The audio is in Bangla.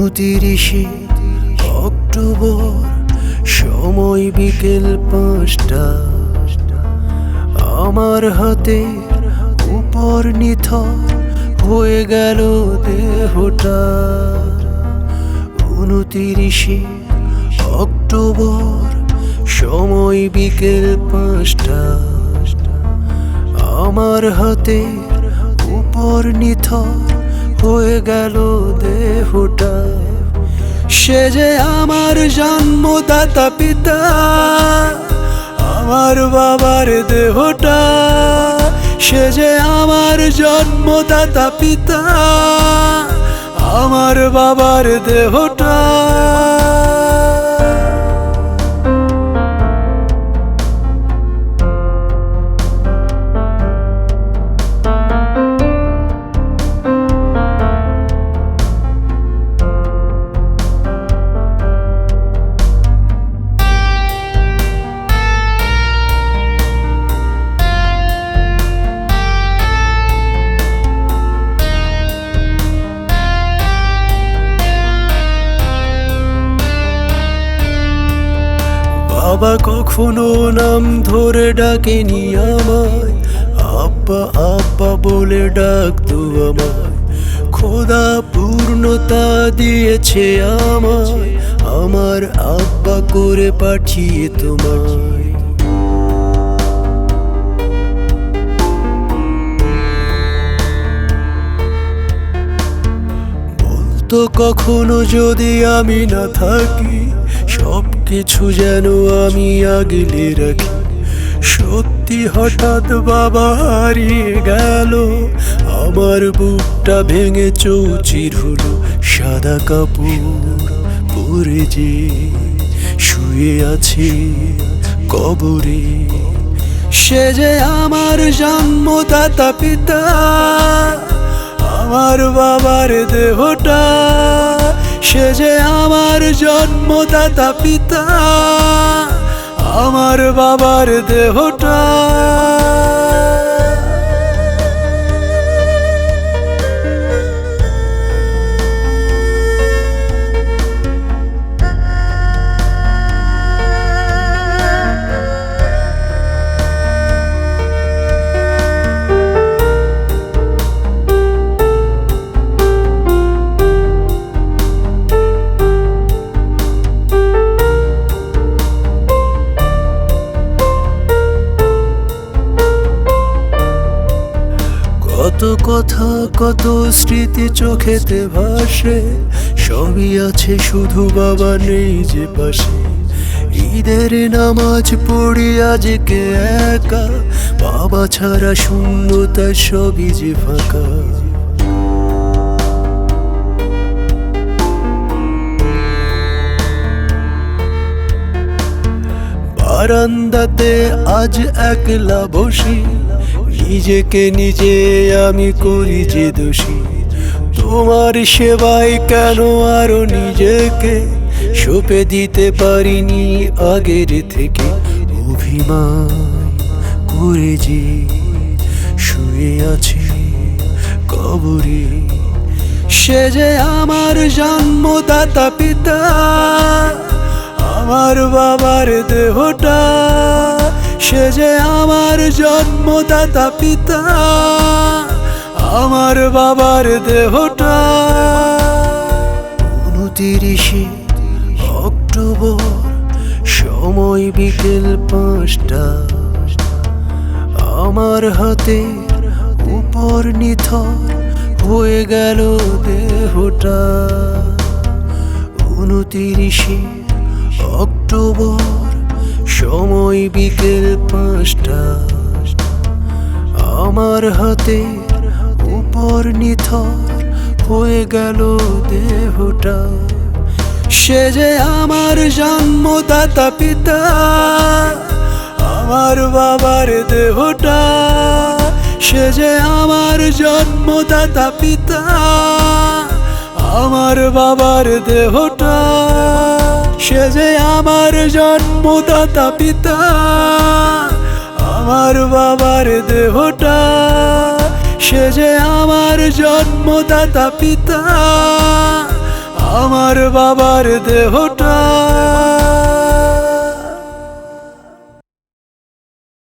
উনতিরিশে অক্টোবর, সময় বিকেল পাঁচটা। আমার হাতে উপর নিথর হয়ে গেল দেহটা। উনতিরিশে অক্টোবর, সময় বিকেল পাঁচটা। আমার হাতে উপর নিথর হয়ে গেল দেহটা। সে যে আমার জন্মদাতা পিতা, আমার বাবার দেহটা। সে যে আমার জন্মদাতা পিতা, আমার বাবার দেহটা। বাবা কখনো নাম ধরে ডাকেনি আমায়। আব্বা আব্বা বলে ডাকতো আমায়। খোদা পূর্ণতা দিয়েছে আমায়। আমার আব্বা করে পাঠিয়ে তোমায়। বলতো কখনো যদি আমি না থাকি সব কিছু যেন আমি আগলে রাখি। সত্যি হঠাৎ বাবা হারিয়ে গেল। আমার বুকটা ভেঙে চৌচির হলো। সাদা কাপড় পরে যে শুয়ে আছে কবরে। সে যে আমার জন্মদাতা পিতা, আমার বাবার দেহটা সে যে আমার জন্মদাতা পিতা আমার বাবার দেহটা। কথা, কত স্মৃতি চোখেতে ভাসে। সবই আছে শুধু বাবা নেই যে পাশে। ঈদের নামাজ পড়ি আজকে একা। বাবা ছাড়া শূন্যতা সবই যে ফাঁকা। বারান্দাতে আজ একলা বসি। নিজেকে নিজে আমি করি যে দোষী। তোমার সেবায় কেন আরও নিজেকে সঁপে দিতে পারিনি আগের থেকে? অভিমান করে যে শুয়ে আছে কবরে। সে যে আমার জন্মদাতা পিতা, আমার বাবার দেহটা সে যে আমার জন্মদাতা পিতা, আমার বাবার দেহটা। উনতিরিশে অক্টোবর, সময় বিকেল পাঁচটা। আমার হাতে উপর নিথর হয়ে গেল দেহটা। উনতিরিশে অক্টোবর সময় বিকেল পাঁচটা। আমার হাতে উপর নিথর হয়ে গেল দেহটা। সে যে আমার জন্মদাতা পিতা, আমার বাবার দেহটা। সে যে আমার জন্মদাতা পিতা, আমার বাবার দেহটা। সে যে আমার জন্মদাতা পিতা, আমার বাবার দেহটা। সে যে আমার জন্মদাতা পিতা, আমার বাবার দেহটা।